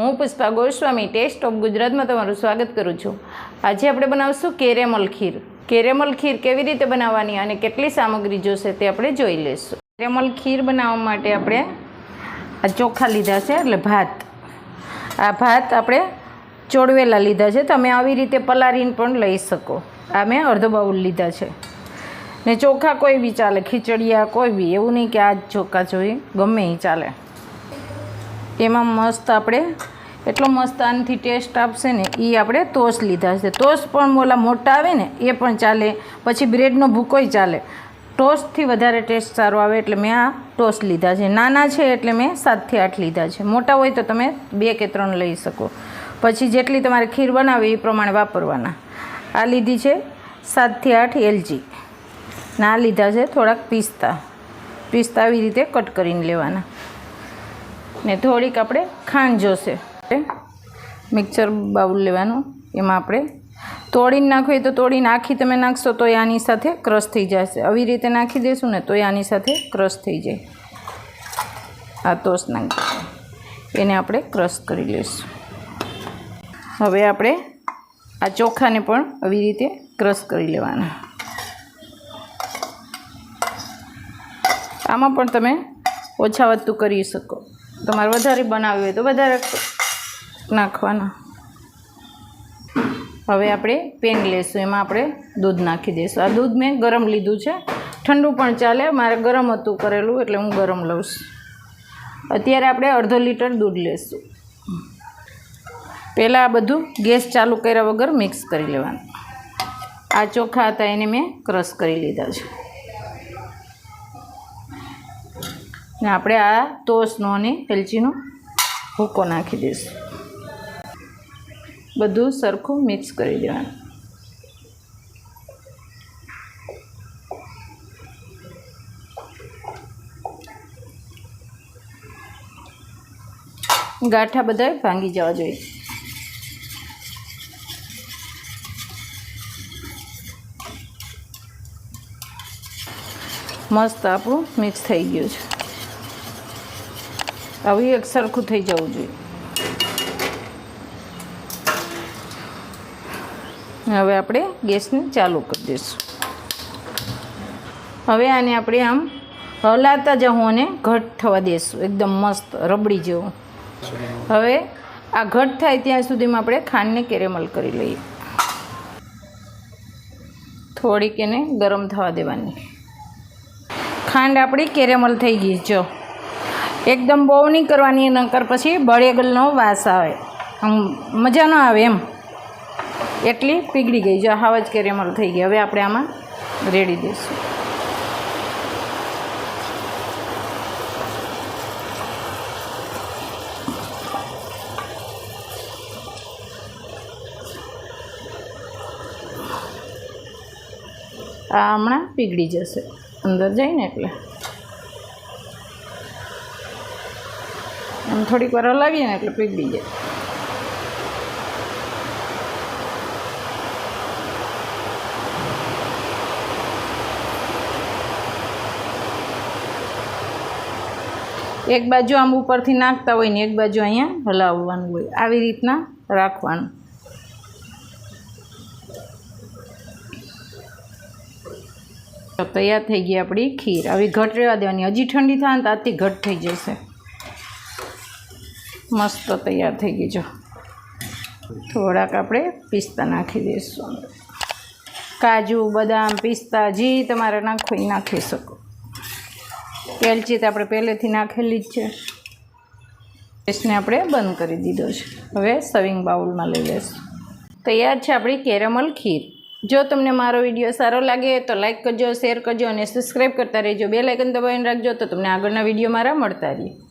હું Pushpa Goswami test of ગુજરાતમાં તમારું સ્વાગત કરું છું. આજે આપણે બનાવશું કેરેમલ ખીર. કેરેમલ ખીર કેવી રીતે બનાવવાની અને કેટલી સામગ્રી જોશે તે આપણે જોઈ લઈશું. કેરેમલ ખીર બનાવવા માટે આપણે આ ચોખા લીધા છે, એટલે ભાત. આ ભાત આપણે ચોળવેલા લીધા છે તમે આવી રીતે પલાળીને પણ લઈ શકો. આ મેં અડધો બાઉલ લીધા છે. ને ચોખા કોઈ બી ચાલે, ખીચડિયા કોઈ બી, એવું નહીં કે આ જ ચોખા જોઈએ ગમે એ ચાલે. એમાં મસ્ત આપણે એટલો મસ્ત આનાથી ટેસ્ટ આપશે ને એ આપણે ટોસ લીધા છે. ટોસ પણ ઓલા મોટા આવે ને, એ પણ ચાલે. પછી બ્રેડનો ભૂકોય ચાલે. ટોસ્ટથી વધારે ટેસ્ટ સારો આવે એટલે મેં આ ટોસ લીધા છે. નાના છે એટલે મેં સાતથી આઠ લીધા છે. મોટા હોય તો તમે બે કે ત્રણ લઈ શકો. પછી જેટલી તમારે ખીર બનાવે એ પ્રમાણે વાપરવાના. આ લીધી છે સાતથી આઠ એલજી. ના લીધા છે થોડાક પિસ્તા. પિસ્તા આવી રીતે કટ કરીને લેવાના. ને થોડીક આપણે ખાંડ જોશે. મિક્સર બાઉલ લેવાનું. એમાં આપણે તોડીને નાખો. તો તોડીને આખી તમે નાખશો તો આની સાથે ક્રશ થઈ જશે. આવી રીતે નાખી દેશું ને તો આની સાથે ક્રશ થઈ જાય. આ તોસ નાખી એને આપણે ક્રશ કરી લઈશું. હવે આપણે આ ચોખાને પણ આવી રીતે ક્રશ કરી લેવાના. આમાં પણ તમે ઓછા વધતું કરી શકો. તમારે વધારે બનાવ્યું હોય તો વધારે નાખવાના. હવે આપણે પેન લેશું, એમાં આપણે દૂધ નાખી દઈશું આ દૂધ મેં ગરમ લીધું છે. ઠંડુ પણ ચાલે, મારે ગરમ હતું કરેલું, એટલે હું ગરમ લઉં અત્યારે આપણે અડધો લીટર દૂધ લેશું. પહેલાં આ બધું ગેસ ચાલુ કર્યા વગર મિક્સ કરી લેવાનું. આ ચોખા હતા એને મેં ક્રશ કરી લીધા છે. ને આપણે આ ટોસનો અને એલચીનો ભૂકો નાખી દઈશું. બધું સરખું મિક્સ કરી દેવાનું. ગાંઠા બધા ભાંગી જવા જોઈએ. મસ્ત આપણું મિક્સ થઈ ગયું છે. હવે એક સરખું થઈ જવું જોઈએ. હવે આપણે ગેસને ચાલુ કરી દઈશું. હવે આને આપણે આમ હલાતા જવું અને ઘટ થવા દઈશું એકદમ મસ્ત, રબડી જેવું. હવે આ ઘટ થાય ત્યાં સુધીમાં આપણે ખાંડને કેરેમલ કરી લઈએ. થોડીક એને ગરમ થવા દેવાની. ખાંડ આપણી કેરેમલ થઈ ગઈ જો એકદમ બહુ નહીં કરવાની, નકર પછી બળેગલનો વાસ આવે. આમ મજા ન આવે એમ. એટલી પીગળી ગઈ. જો હાવ જ કેરેમલ થઈ ગઈ. હવે આપણે આમાં રેડી દઈશું. આ હમણાં પીગળી જશે. અંદર જઈને એટલે. આમ થોડીક વાર હલાવીએ ને એટલે પીગળી જાય. એક બાજુ આમ ઉપરથી નાખતા હોય ને એક બાજુ અહીંયા હલાવવાનું હોય. આવી રીતના રાખવાનું. તૈયાર થઈ ગઈ આપણી ખીર. આવી ઘટ રહેવા દેવાની. હજી ઠંડી થાય ને તો આથી ઘટ થઈ જશે. મસ્ત તૈયાર થઈ ગઈ, જો. થોડાક આપણે પિસ્તા નાખી દઈશું. કાજુ, બદામ, પિસ્તા, જે તમારે નાખો એ નાખી શકો. એલચી તો આપણે પહેલેથી નાખેલી જ છે. ગેસને આપણે બંધ કરી દીધો છે. હવે સવિંગ બાઉલમાં લઈ લઈશું. તૈયાર છે આપણી કેરેમલ ખીર. જો તમને મારો વીડિયો સારો લાગે તો લાઈક કરજો, શેર કરજો અને સબસ્ક્રાઈબ કરતા રહેજો. બે લાઇકન દબાવીને રાખજો તો તમને આગળના વીડિયો મારા મળતા રહે